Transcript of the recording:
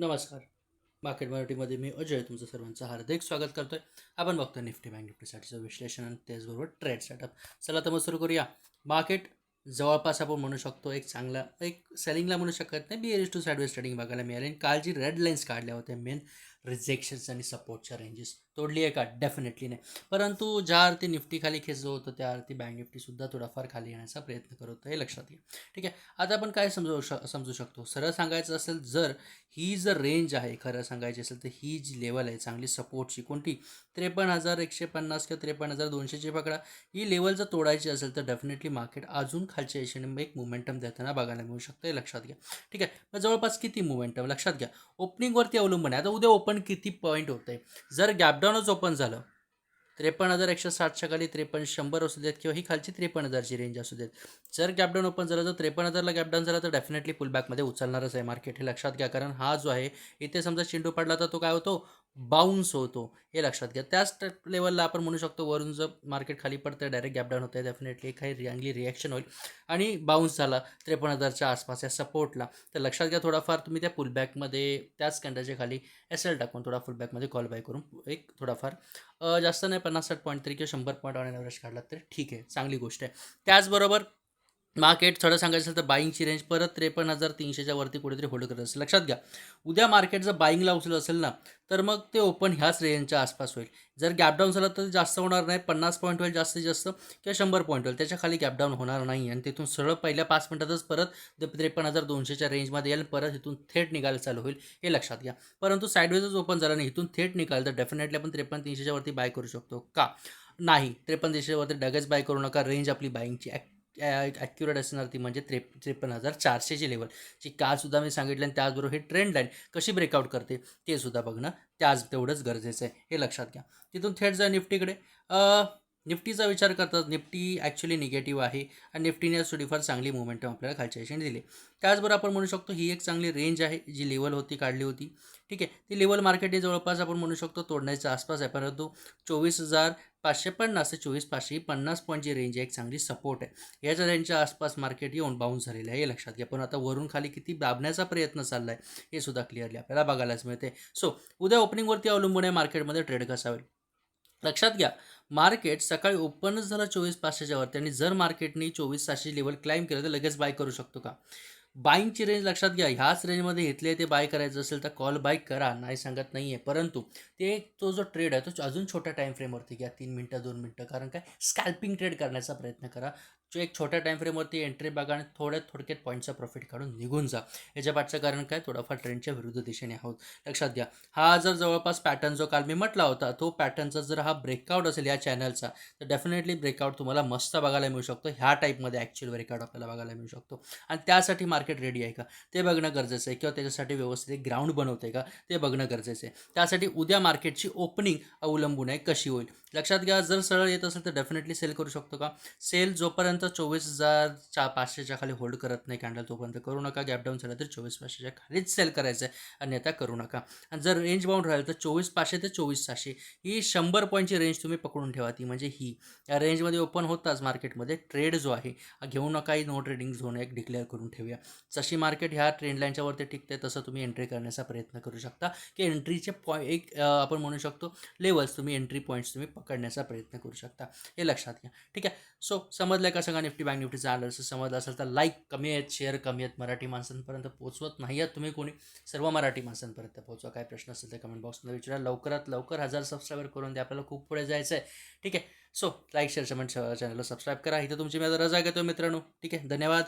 नमस्कार. मार्केट मराठीमध्ये मी अजय तुमचं सर्वांचं हार्दिक स्वागत करतोय. आपण बघतो निफ्टी बँक निफ्टीसाठीचं विश्लेषण आणि त्याचबरोबर ट्रेड सेटअप. चला तर मग सुरू करूया. मार्केट जवळपास आपण म्हणू शकतो एक चांगला एक सेलिंगला म्हणू शकत नाही be edge to sideways trading बघायला मिळाले. आणि काल जी रेड लाईन्स काढल्या होत्या. मेन रिजेक्शन्स आणि सपोर्टच्या रेंजेस तोडली आहे का? डेफिनेटली नाही. परंतु ज्या अर्थी निफ्टी खाली खेचलं होतं त्या अर्थी बँक निफ्टीसुद्धा थोडाफार खाली येण्याचा प्रयत्न करत होतं हे लक्षात घ्या. ठीक आहे? आता आपण काय समजू श समजू शकतो? सरळ सांगायचं असेल जर ही जर रेंज आहे खरं सांगायची असेल तर ही जी लेवल आहे चांगली सपोर्टची कोणती? त्रेपन्न हजार एकशे पन्नास किंवा त्रेपन्न हजार दोनशेची पकडा. ही लेवल जर तोडायची असेल तर डेफिनेटली मार्केट अजून खालच्या दिशेने एक मोमेंटम देताना बघायला मिळू शकतं हे लक्षात घ्या. ठीक आहे? मग जवळपास किती मोमेंटम लक्षात घ्या. ओपनिंगवरती अवलंबून आहे. आता उद्या ओपन किती पॉईंट होतं आहे जर गॅपडाऊनच ओपन झालं त्रेपन्न हजार एकशे साठच्या खाली त्रेपन्न शंभर असू देत किंवा ही खालची त्रेपन्न हजारची रेंज असू देत. जर गॅपडाऊन ओपन झालं तर त्रेपन्न हजारला गॅपडाऊन झाला तर डेफिनेटली पुलबॅकमध्ये उचलणारच आहे मार्केट हे लक्षात घ्या कारण हा जो आहे इथे समजा चेंडू पडला तर तो काय होतो? बाउन्स होतो हे लक्षात घ्या. त्याच लेवलला आपण म्हणू शकतो वरून जर मार्केट खाली पडतं डायरेक्ट गॅपडाऊन होतं डेफिनेटली काही चांगली रिॲक्शन होईल आणि बाउन्स झाला त्रेपन्न हजारच्या आसपास या सपोर्टला तर लक्षात घ्या थोडाफार तुम्ही त्या पुलबॅकमध्ये त्याच कॅन्डाच्या खाली एस एल टाकून थोडा फुलबॅकमध्ये कॉल बाय करून एक थोडाफार जास्त नाही पन्नास साठ पॉईंट तरी किंवा शंभर पॉईंट ऑन एव्हरेज काढला तर ठीक आहे चांगली गोष्ट आहे. त्याचबरोबर मार्केट थोडं सांगायचं असेल तर बाईंगची रेंज परत त्रेपन्न हजार तीनशेच्या वरती कुठेतरी होल्ड करत असेल. लक्षात घ्या. उद्या मार्केट जर बाईंगला उचलत असेल ना तर मग ते ओपन ह्याच रेंजच्या आसपास होईल. जर गॅपडाऊन झालं तर जास्त होणार नाही. पन्नास पॉईंट होईल जास्तीत जास्त किंवा शंभर पॉईंट होईल. त्याच्याखाली गॅपडाऊन होणार नाही. आणि तिथून सरळ पहिल्या पाच मिनिटातच परत त्रेपन्न हजार दोनशेच्या रेंजमध्ये येईल. परत इथून थेट निघायला चालू होईल हे लक्षात घ्या. परंतु साईडवेजच ओपन झालं नाही इथून थेट निघाल तर डेफिनेटली आपण त्रेपन्न तीनशेच्या वरती बाय करू शकतो. का? नाही. त्रेपन्न तीनशेवरती डगेच बाय करू नका. रेंज आपली बाईंगची ॲक्युरेट असणार ती म्हणजे त्रे त्रेपन्न हजार चारशेची लेवल जी कालसुद्धा मी सांगितलं आणि त्याचबरोबर हे ट्रेंड लाईन कशी ब्रेकआउट करते ते सुद्धा बघणं त्याच तेवढंच गरजेचं आहे. हे लक्षात घ्या. तिथून थेट जा निफ्टीकडे. निफ्टीचा विचार करतात निफ्टी ॲक्च्युली निगेटिव्ह आहे आणि निफ्टीने आज थोडीफार चांगली मुवमेंटम आपल्याला खालच्या दिशेने दिली. त्याचबरोबर आपण म्हणू शकतो ही एक चांगली रेंज आहे जी लेवल होती काढली होती. ठीक आहे ती लेवल मार्केटने जवळपास आपण म्हणू शकतो तोडण्याच्या आसपास आहे. परंतु चोवीस हजार पाचशे पन्नास ते चोवीस पाचशे पन्नास पॉईंटची रेंज आहे एक चांगली सपोर्ट आहे. याच्या रेंजच्या आसपास मार्केट येऊन बाउन्स झालेलं आहे हे लक्षात घ्या. पण आता वरून खाली किती दाबण्याचा प्रयत्न चालला आहे हे सुद्धा क्लिअरली आपल्याला बघायलाच मिळते सो उद्या ओपनिंगवरती अवलंबून आहे मार्केटमध्ये ट्रेड कसा होईल लक्षात घ्या मार्केट सकाळी ओपनच झालं चोवीस पाचशेच्या वरती आणि जर मार्केटने चोवीस सातशे लेवल क्लाइम केलं तर लगेच बाय करू शकतो का? बाईंगची रेंज लक्षात घ्या. ह्याच रेंजमध्ये घेतले ते बाय करायचं असेल तर कॉल बाय करा. नाही सांगत नाही आहे परंतु ते तो जो ट्रेड आहे तो अजून छोट्या टाईम फ्रेमवरती घ्या. तीन मिनटं दोन मिनटं. कारण काय? स्कॅल्पिंग ट्रेड करण्याचा प्रयत्न करा. जो एक छोट्या टाईम फ्रेमवरती एंट्री बघा आणि थोड्या थोडक्यात पॉईंटचा प्रॉफिट काढून निघून जा. याच्या पाठचं कारण काय? थोडाफार ट्रेंडच्या विरुद्ध दिशेने आहोत. लक्षात घ्या. हा जर जवळपास पॅटर्न जो काल मी म्हटला होता तो पॅटर्नचा जर हा ब्रेकआउट असेल या चॅनलचा तर डेफिनेटली ब्रेकआउट तुम्हाला मस्त बघायला मिळू शकतो. ह्या टाईपमध्ये ॲक्च्युअल ब्रेकआउट आपल्याला बघायला मिळू शकतो. आणि त्यासाठी मार्केट रेडी आहे का? ते बघणं गरजेचं आहे किंवा त्याच्यासाठी व्यवस्थित एक ग्राउंड बनवते का? ते बघणं गरजेचं आहे. त्यासाठी उद्या मार्केटची ओपनिंग अवलंबून आहे कशी होईल? लक्षात घ्या जर सरळ येत असेल तर डेफिनेटली सेल करू शकतो का? सेल जोपर्यंत चोवीस हजार चा पाचशेच्या खाली होल्ड करत नाही कॅन्डल तोपर्यंत करू नका. गॅप डाऊन झाला तर चोवीस पाचशेच्या खालीच सेल करायचं आहे अन्यथा करू नका. आणि जर रेंज बाउंड राहिलं तर चोवीस पाचशे ते चोवीस सहाशे. ही शंभर पॉईंटची रेंज तुम्ही पकडून ठेवा ती म्हणजे ही. या रेंजमध्ये ओपन होताच मार्केटमध्ये ट्रेड जो आहे घेऊ नका ही नो ट्रेडिंग झोन एक डिक्लेअर करून ठेवूया. जशी मार्केट ह्या ट्रेंडलाईनच्यावरती टिकते तसं तुम्ही एंट्री करण्याचा प्रयत्न करू शकता. की एंट्रीचे पॉईंट एक आपण म्हणू शकतो लेवल्स तुम्ही एंट्री पॉईंट्स तुम्ही पकडण्याचा प्रयत्न करू शकता. हे लक्षात घ्या. ठीक आहे? सो समजलं का सगळं निफ्टी बँक निफ्टीचं आलं समजलं असेल तर लाईक कमी आहेत शेअर कमी आहेत मराठी माणसांपर्यंत पोहोचवत नाही आहेत तुम्ही कोणी. सर्व मराठी माणसांपर्यंत पोहोचवा. काय प्रश्न असेल तर कमेंट बॉक्समध्ये विचारा. लवकरात लवकर हजार सबस्क्राईबर करून द्या. आपल्याला खूप पुढे जायचं आहे? ठीक आहे सो लाईक शेअर कमेंट चॅनलला सबस्क्राईब करा. इथं तुमची मी आता रजा घेतो मित्रांनो. ठीक आहे? धन्यवाद.